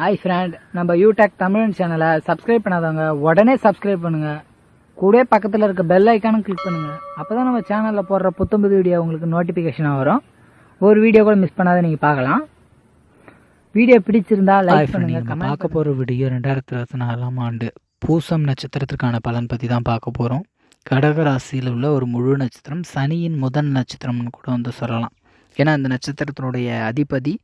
Hi friend நம்ம யூடெக் தமிழ் சேனலை subscribe பண்ணாதவங்க உடனே சப்ஸ்கிரைப் பண்ணுங்க. கூடவே பக்கத்தில் இருக்க பெல் ஐக்கானும் கிளிக் பண்ணுங்க. அப்பதான் நம்ம சேனலில் போடுற புத்தம்புது வீடியோ உங்களுக்கு நோட்டிஃபிகேஷனாக வரும். ஒரு வீடியோ கூட மிஸ் பண்ணாத நீங்கள் பார்க்கலாம். வீடியோ பிடிச்சிருந்தா லைக் பண்ணுங்க நம்ம கமெண்ட் பார்க்க போகிற வீடியோ ரெண்டாயிரத்தி இருபத்தி நாலாம் ஆண்டு பூசம் நட்சத்திரத்திற்கான பலன் பற்றி தான் பார்க்க போகிறோம் கடக ராசியில் உள்ள ஒரு முழு நட்சத்திரம் சனியின் முதல் நட்சத்திரம்னு கூட வந்து சொல்லலாம். ஏன்னா இந்த நட்சத்திரத்தினுடைய அதிபதி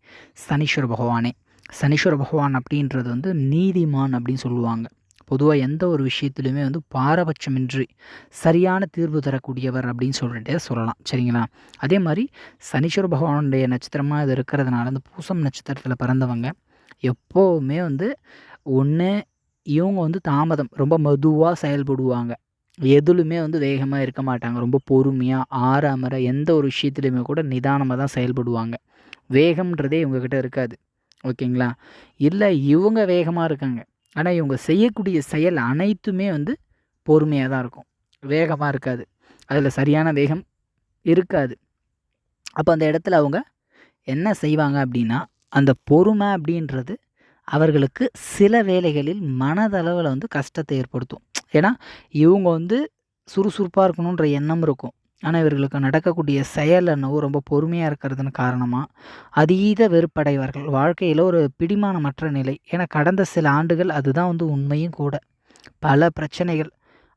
சனீஸ்வர பகவானே. சனீஸ்வர பகவான் அப்படின்றது வந்து நீதிமான் அப்படின்னு சொல்லுவாங்க. பொதுவாக எந்த ஒரு விஷயத்துலையுமே வந்து பாரபட்சமின்றி சரியான தீர்வு தரக்கூடியவர் அப்படின்னு சொல்லிட்டு சொல்லலாம். சரிங்களா? அதே மாதிரி சனீஸ்வர பகவானுடைய நட்சத்திரமாக இது இருக்கிறதுனால இந்த பூசம் நட்சத்திரத்தில் பிறந்தவங்க எப்போவுமே வந்து ஒன்று இவங்க வந்து தாமதம் ரொம்ப மெதுவாக செயல்படுவாங்க. எதுலுமே வந்து வேகமாக இருக்க மாட்டாங்க. ரொம்ப பொறுமையாக ஆறாமற எந்த ஒரு விஷயத்துலையுமே கூட நிதானமாக தான் செயல்படுவாங்க. வேகம்ன்றதே இவங்கக்கிட்ட இருக்காது. ஓகேங்களா? இல்லை இவங்க வேகமாக இருக்காங்க. ஆனால் இவங்க செய்யக்கூடிய செயல் அனைத்துமே வந்து பொறுமையாக தான் இருக்கும். வேகமாக இருக்காது. அதில் சரியான வேகம் இருக்காது. அப்போ அந்த இடத்துல அவங்க என்ன செய்வாங்க அப்படின்னா அந்த பொறுமை அப்படின்றது அவர்களுக்கு சில வேலைகளில் மனதளவில் வந்து கஷ்டத்தை ஏற்படுத்தும். ஏன்னா இவங்க வந்து சுறுசுறுப்பாக இருக்கணுன்ற எண்ணம் இருக்கும். ஆனால் இவர்களுக்கு நடக்கக்கூடிய செயல் என்னவோ ரொம்ப பொறுமையாக இருக்கிறதுன்னு காரணமாக அதீத வெறுப்படைவார்கள். வாழ்க்கையில் ஒரு பிடிமானமற்ற நிலை. ஏன்னா கடந்த சில ஆண்டுகள் அதுதான் வந்து உண்மையும் கூட. பல பிரச்சனைகள்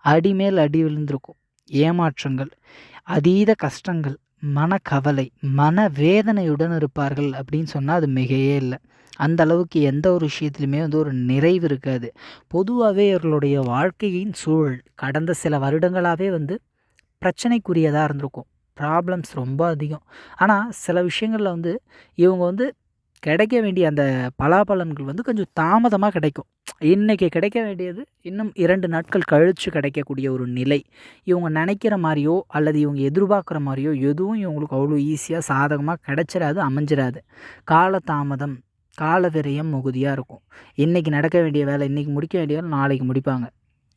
அடிமேல் அடி விழுந்திருக்கும். ஏமாற்றங்கள் அதீத கஷ்டங்கள் மனக்கவலை மன வேதனையுடன் இருப்பார்கள் அப்படின்னு சொன்னால் அது மிகையே இல்லை. அந்த அளவுக்கு எந்த ஒரு விஷயத்துலையுமே வந்து ஒரு நிறைவு இருக்காது. பொதுவாகவே இவர்களுடைய வாழ்க்கையின் சூழல் கடந்த சில வருடங்களாகவே வந்து பிரச்சனைக்குரியதாக இருந்திருக்கும். ப்ராப்ளம்ஸ் ரொம்ப அதிகம். ஆனால் சில விஷயங்களில் வந்து இவங்க வந்து கிடைக்க வேண்டிய அந்த பலாபலன்கள் வந்து கொஞ்சம் தாமதமாக கிடைக்கும். இன்றைக்கி கிடைக்க வேண்டியது இன்னும் இரண்டு நாட்கள் கழித்து கிடைக்கக்கூடிய ஒரு நிலை. இவங்க நினைக்கிற மாதிரியோ அல்லது இவங்க எதிர்பார்க்குற மாதிரியோ எதுவும் இவங்களுக்கு அவ்வளோ ஈஸியாக சாதகமாக கிடைச்சிடாது அமைஞ்சிடாது கால தாமதம் கால விரயம் மிகுதியாக இருக்கும். இன்றைக்கி நடக்க வேண்டிய வேலை இன்றைக்கி முடிக்க வேண்டிய வேலை நாளைக்கு முடிப்பாங்க.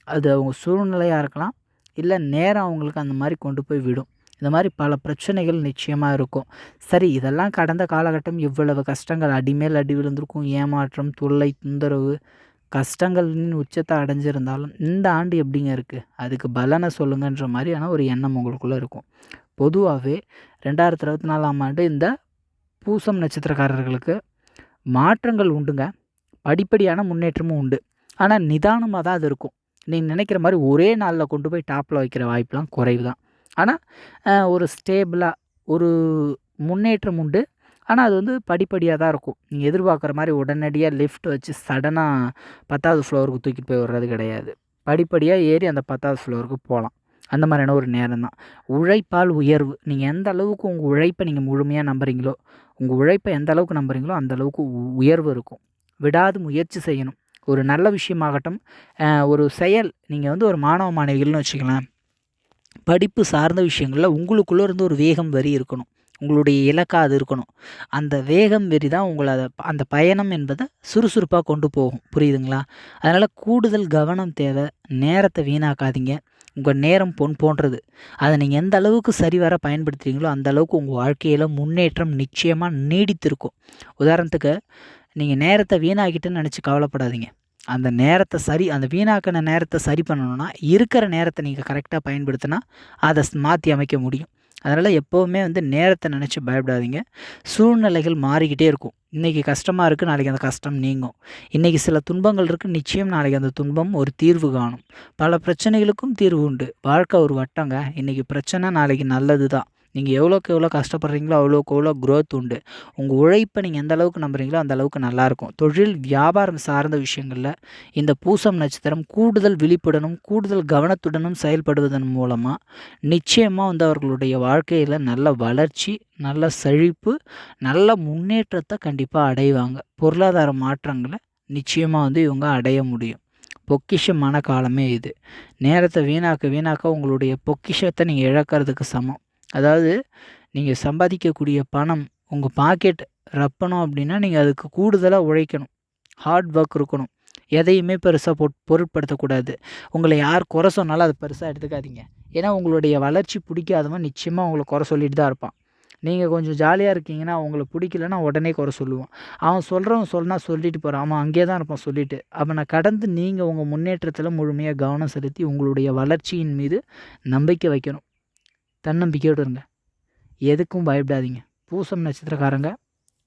அது அவங்க சூழ்நிலையாக இருக்கலாம் இல்லை நேரம் அவங்களுக்கு அந்த மாதிரி கொண்டு போய் விடும். இந்த மாதிரி பல பிரச்சனைகள் நிச்சயமாக இருக்கும். சரி இதெல்லாம் கடந்த காலகட்டம் இவ்வளவு கஷ்டங்கள் அடிமேல் அடி விழுந்திருக்கும் ஏமாற்றம் தொல்லை தொந்தரவு கஷ்டங்களின் உச்சத்தை அடைஞ்சிருந்தாலும் இந்த ஆண்டு எப்படிங்க இருக்குது அதுக்கு பலனை சொல்லுங்கன்ற மாதிரியான ஒரு எண்ணம் உங்களுக்குள்ளே இருக்கும். பொதுவாகவே ரெண்டாயிரத்தி இருபத்தி நாலாம் ஆண்டு இந்த பூசம் நட்சத்திரக்காரர்களுக்கு மாற்றங்கள் உண்டுங்க. படிப்படியான முன்னேற்றமும் உண்டு. ஆனால் நிதானமாக தான் அது இருக்கும். நீங்கள் நினைக்கிற மாதிரி ஒரே நாளில் கொண்டு போய் டாப்பில் வைக்கிற வாய்ப்பெலாம் குறைவு தான் ஆனால் ஒரு ஸ்டேபிளாக ஒரு முன்னேற்றம் உண்டு. ஆனால் அது வந்து படிப்படியாக தான் இருக்கும். நீங்கள் எதிர்பார்க்குற மாதிரி உடனடியாக லிஃப்ட் வச்சு சடனாக பத்தாவது ஃப்ளோருக்கு தூக்கிட்டு போய் வர்றது கிடையாது. படிப்படியாக ஏறி அந்த பத்தாவது ஃப்ளோருக்கு போகலாம் அந்த மாதிரியான ஒரு நேரம் தான் உழைப்பால் உயர்வு. நீங்கள் எந்த அளவுக்கு உங்கள் உழைப்பை நீங்கள் முழுமையாக நம்புறீங்களோ உங்கள் உழைப்பை எந்த அளவுக்கு நம்புறீங்களோ அந்த அளவுக்கு உயர்வு இருக்கும். விடாது முயற்சி செய்யணும். ஒரு நல்ல விஷயமாகட்டும் ஒரு செயல் நீங்கள் வந்து ஒரு மாணவ மாணவிகள்னு வச்சுக்கலாம் படிப்பு சார்ந்த விஷயங்களில் உங்களுக்குள்ளே இருந்து ஒரு வேகம் வரி இருக்கணும். உங்களுடைய இலக்காக அது இருக்கணும். அந்த வேகம் வெறி தான் உங்களை அதை அந்த பயணம் என்பதை சுறுசுறுப்பாக கொண்டு போகும். புரியுதுங்களா? அதனால் கூடுதல் கவனம் தேவை. நேரத்தை வீணாக்காதீங்க. உங்கள் நேரம் பொன் போன்றது. அதை நீங்கள் எந்த அளவுக்கு சரிவர பயன்படுத்துகிறீங்களோ அந்த அளவுக்கு உங்கள் வாழ்க்கையில் முன்னேற்றம் நிச்சயமாக நீடித்திருக்கும். உதாரணத்துக்கு நீங்கள் நேரத்தை வீணாக்கிட்டுன்னு நினச்சி கவலைப்படாதீங்க. அந்த நேரத்தை சரி அந்த வீணாக்கின நேரத்தை சரி பண்ணணும்னா இருக்கிற நேரத்தை நீங்கள் கரெக்டாக பயன்படுத்தினா அதை மாற்றி அமைக்க முடியும். அதனால் எப்போவுமே வந்து நேரத்தை நினச்சி பயப்படாதீங்க. சூழ்நிலைகள் மாறிக்கிட்டே இருக்கும். இன்றைக்கி கஷ்டமாக இருக்குது நாளைக்கு அந்த கஷ்டம் நீங்கும். இன்றைக்கி சில துன்பங்கள் இருக்குது நிச்சயம் நாளைக்கு அந்த துன்பம் ஒரு தீர்வு காணும். பல பிரச்சனைகளுக்கும் தீர்வு உண்டு. வாழ்க்கை ஒரு வட்டங்க. இன்றைக்கி பிரச்சனை நாளைக்கு நல்லது தான் நீங்கள் எவ்வளோக்கு எவ்வளோ கஷ்டப்படுறீங்களோ அவ்வளோக்கு எவ்வளோ க்ரோத் உண்டு. உங்கள் உழைப்பை நீங்கள் எந்த அளவுக்கு நம்புறீங்களோ அந்த அளவுக்கு நல்லாயிருக்கும் தொழில் வியாபாரம் சார்ந்த விஷயங்களில் இந்த பூசம் நட்சத்திரம் கூடுதல் விழிப்புடனும் கூடுதல் கவனத்துடனும் செயல்படுவதன் மூலமாக நிச்சயமாக வந்து அவர்களுடைய வாழ்க்கையில் நல்ல வளர்ச்சி நல்ல செழிப்பு நல்ல முன்னேற்றத்தை கண்டிப்பாக அடைவாங்க. பொருளாதார மாற்றங்களை நிச்சயமாக வந்து இவங்க அடைய முடியும். பொக்கிஷமான காலமே இது. நேரத்தை வீணாக்க வீணாக்க உங்களுடைய பொக்கிஷத்தை நீங்கள் இழக்கிறதுக்கு சமம். அதாவது நீங்கள் சம்பாதிக்கக்கூடிய பணம் உங்கள் பாக்கெட் ரப்பணும் அப்படின்னா நீங்கள் அதுக்கு கூடுதலாக உழைக்கணும். ஹார்ட் ஒர்க் இருக்கணும். எதையுமே பெருசாக பொட் பொருட்படுத்தக்கூடாது. உங்களை யார் குறை சொன்னாலும் அதை பெருசாக எடுத்துக்காதீங்க. ஏன்னா உங்களுடைய வளர்ச்சி பிடிக்காதவன் நிச்சயமாக உங்களை குறை சொல்லிட்டு தான் இருப்பான். நீங்கள் கொஞ்சம் ஜாலியாக இருக்கீங்கன்னா அவங்கள பிடிக்கலன்னா உடனே குறை சொல்லுவான். அவன் சொல்கிறவன் சொன்னா சொல்லிட்டு போகிறான் அவன் அங்கேயே தான் இருப்பான் சொல்லிட்டு. அவனை கடந்து நீங்கள் உங்கள் முன்னேற்றத்தில் முழுமையாக கவனம் செலுத்தி உங்களுடைய வளர்ச்சியின் மீது நம்பிக்கை வைக்கணும். தன்னம்பிக்கையோடு இருங்க. எதுக்கும் பயப்படாதீங்க. பூசம் நட்சத்திரக்காரங்க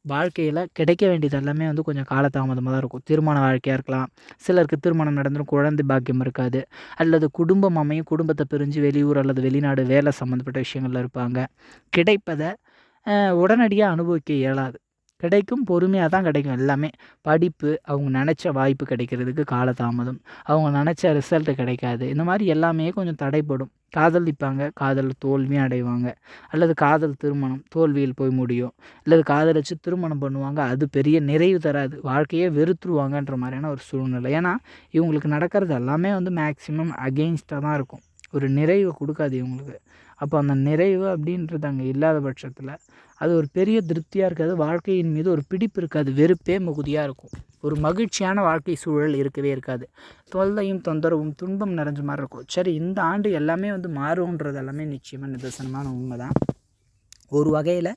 வாழ்க்கையில் கிடைக்க வேண்டியது எல்லாமே வந்து கொஞ்சம் காலதாமதமாக தான் இருக்கும். திருமண வாழ்க்கையாக இருக்கலாம் சிலருக்கு திருமணம் நடந்துடும் குழந்தை பாக்கியம் இருக்காது அல்லது குடும்பம் அமையும் குடும்பத்தை பிரிஞ்சு வெளியூர் அல்லது வெளிநாடு வேலை சம்மந்தப்பட்ட விஷயங்கள்ல இருப்பாங்க. கிடைப்பதை உடனடியாக அனுபவிக்க இயலாது. கிடைக்கும் பொறுமையாக தான் கிடைக்கும் எல்லாமே. படிப்பு அவங்க நினச்ச வாய்ப்பு கிடைக்கிறதுக்கு காலதாமதம். அவங்க நினச்ச ரிசல்ட்டு கிடைக்காது. இந்த மாதிரி எல்லாமே கொஞ்சம் தடைப்படும் காதலிப்பாங்க காதல் தோல்வியும் அடைவாங்க. அல்லது காதல் திருமணம் தோல்வியில் போய் முடியும். அல்லது காதலிச்சு திருமணம் பண்ணுவாங்க அது பெரிய நிறைவு தராது. வாழ்க்கையே வெறுத்துருவாங்கன்ற மாதிரியான ஒரு சூழ்நிலை. ஏன்னா இவங்களுக்கு நடக்கிறது எல்லாமே வந்து மேக்ஸிமம் அகெயின்ஸ்டாக தான் இருக்கும். ஒரு நிறைவை கொடுக்காது இவங்களுக்கு. அப்போ அந்த நிறைவு அப்படின்றது அங்கே இல்லாத பட்சத்தில் அது ஒரு பெரிய திருப்தியாக இருக்காது. வாழ்க்கையின் மீது ஒரு பிடிப்பு இருக்காது. வெறுப்பே மிகுதியாக இருக்கும். ஒரு மகிழ்ச்சியான வாழ்க்கை சூழல் இருக்கவே இருக்காது. தொல்லையும் தொந்தரவும் துன்பம் நிறைஞ்ச மாதிரி இருக்கும். சரி இந்த ஆண்டு எல்லாமே வந்து மாறும்ன்றது எல்லாமே நிச்சயமாக நிதர்சனமான உண்மை தான் ஒரு வகையில்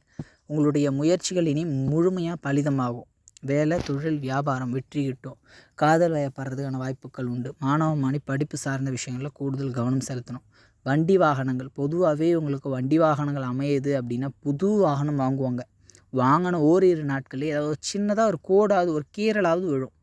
உங்களுடைய முயற்சிகள் இனி முழுமையாக பலிதமாகும். வேலை தொழில் வியாபாரம் வெற்றி கிட்டும் காதல் வயப்படுறதுக்கான வாய்ப்புகள் உண்டு. மாணவ மாணி படிப்பு சார்ந்த விஷயங்களில் கூடுதல் கவனம் செலுத்தணும். வண்டி வாகனங்கள். பொதுவாகவே உங்களுக்கு வண்டி வாகனங்கள் அமையுது அப்படின்னா புது வாகனம் வாங்குவாங்க. வாங்கின ஓரிரு நாட்களே ஏதாவது ஒரு சின்னதாக ஒரு கோடாவது ஒரு கீரலாவது விழும்.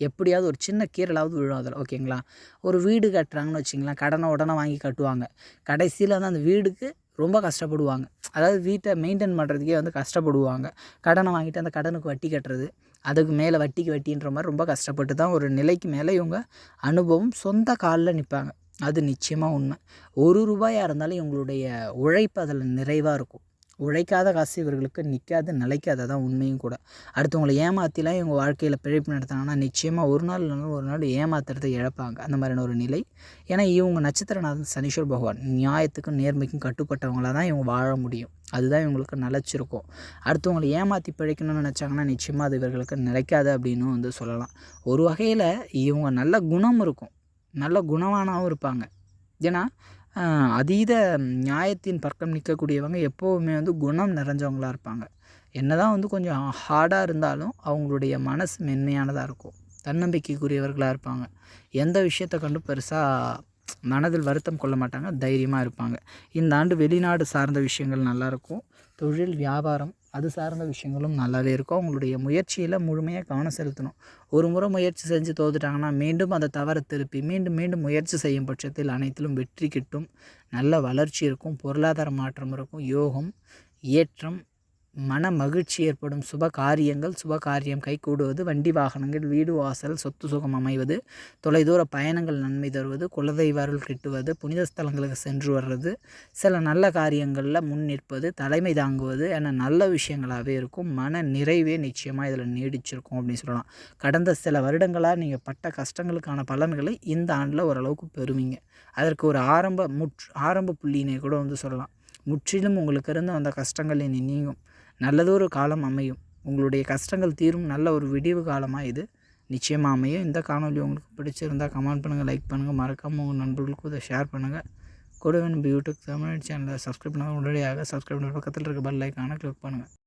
எப்படியாவது ஒரு சின்ன கீரலாவது விழும் அதில் ஓகேங்களா? ஒரு வீடு கட்டுறாங்கன்னு வச்சிங்களேன் கடனை உடனே வாங்கி கட்டுவாங்க. கடைசியில் வந்து அந்த வீடுக்கு ரொம்ப கஷ்டப்படுவாங்க. அதாவது வீட்டை மெயின்டைன் பண்ணுறதுக்கே வந்து கஷ்டப்படுவாங்க. கடனை வாங்கிட்டு அந்த கடனுக்கு வட்டி கட்டுறது அதுக்கு மேலே வட்டிக்கு வட்டின்ற மாதிரி ரொம்ப கஷ்டப்பட்டு தான் ஒரு நிலைக்கு மேலே இவங்க அனுபவம் சொந்த காலில் நிற்பாங்க அது நிச்சயமாக உண்மை. ஒரு ரூபாயாக இருந்தாலும் இவங்களுடைய உழைப்பு அதில் நிறைவாக இருக்கும். உழைக்காத காசு இவர்களுக்கு நிற்காது நிலைக்காது அதான் உண்மையும் கூட. அடுத்தவங்களை ஏமாற்றிலாம் இவங்க வாழ்க்கையில் பிழைப்பு நடத்தினாங்கன்னா நிச்சயமாக ஒரு நாள் இல்லைனா ஒரு நாள் ஏமாத்துறதை இழப்பாங்க. அந்த மாதிரியான ஒரு நிலை. ஏன்னா இவங்க நட்சத்திரநாதன் சனீஸ்வர் பகவான் நியாயத்துக்கும் நேர்மைக்கும் கட்டுப்பட்டவங்களாக தான் இவங்க வாழ முடியும். அதுதான் இவங்களுக்கு நிலச்சிருக்கும் அடுத்தவங்களை ஏமாற்றி பிழைக்கணும்னு நினச்சாங்கன்னா நிச்சயமாக அது இவர்களுக்கு நிலைக்காது அப்படின்னு வந்து சொல்லலாம். ஒரு வகையில் இவங்க நல்ல குணம் இருக்கும். நல்ல குணவானாகவும் இருப்பாங்க. ஏன்னா அதீத நியாயத்தின் பக்கம் நிற்கக்கூடியவங்க எப்போவுமே வந்து குணம் நிறைஞ்சவங்களாக இருப்பாங்க. என்ன தான் வந்து கொஞ்சம் ஹார்டாக இருந்தாலும் அவங்களுடைய மனசு மென்மையானதாக இருக்கும். தன்னம்பிக்கைக்குரியவர்களாக இருப்பாங்க. எந்த விஷயத்தை கண்டு பெருசாக மனதில் வருத்தம் கொள்ள மாட்டாங்க தைரியமாக இருப்பாங்க. இந்த ஆண்டு வெளிநாடு சார்ந்த விஷயங்கள் நல்லாயிருக்கும் தொழில் வியாபாரம் அது சார்ந்த விஷயங்களும் நல்லாவே இருக்கும். அவங்களுடைய முயற்சியில் முழுமையாக கவனம் செலுத்தணும். ஒரு முறை முயற்சி செஞ்சு தோத்துட்டாங்கன்னா மீண்டும் அதை தவற திருப்பி மீண்டும் மீண்டும் முயற்சி செய்யும் பட்சத்தில் அனைத்திலும் வெற்றி கிட்டும். நல்ல வளர்ச்சி இருக்கும். பொருளாதார மாற்றம் இருக்கும். யோகம் ஏற்றம் மன மகிழ்ச்சி ஏற்படும். சுப காரியங்கள் சுப காரியம் கைகூடுவது வண்டி வாகனங்கள் வீடு வாசல் சொத்து சுகம் அமைவது தொலைதூர பயணங்கள் நன்மை தருவது குலதெய்வ அருள் கிட்டுவது புனித ஸ்தலங்களுக்கு சென்று வர்றது சில நல்ல காரியங்களில் முன் நிற்பது தலைமை தாங்குவது என நல்ல விஷயங்களாகவே இருக்கும். மன நிறைவே நிச்சயமாக இதில் நீடிச்சிருக்கும் அப்படின்னு சொல்லலாம். கடந்த சில வருடங்களாக நீங்கள் பட்ட கஷ்டங்களுக்கான பலன்களை இந்த ஆண்டில் ஓரளவுக்கு பெறுவீங்க. அதற்கு ஒரு ஆரம்ப முற்று ஆரம்ப புள்ளியினை கூட வந்து சொல்லலாம். முற்றிலும் உங்களுக்கு இருந்த அந்த கஷ்டங்கள் இனி நீங்கும். நல்லதொரு காலம் அமையும். உங்களுடைய கஷ்டங்கள் தீரும். நல்ல ஒரு விடிவு காலமாக இது. நிச்சயமாக அமையும். இந்த காணொலி உங்களுக்கு பிடிச்சிருந்தால் கமெண்ட் பண்ணுங்கள் லைக் பண்ணுங்கள் மறக்காமல் உங்கள் நண்பர்களுக்கும் இதை ஷேர் பண்ணுங்கள் கூடவே நம்ம யூடியூப் தமிழ் சேனலை சப்ஸ்கிரைப் பண்ணால் உடனடியாக சப்ஸ்கிரைப் பண்ண பக்கத்தில் இருக்க பெல் லைக்கான கிளிக் பண்ணுங்கள்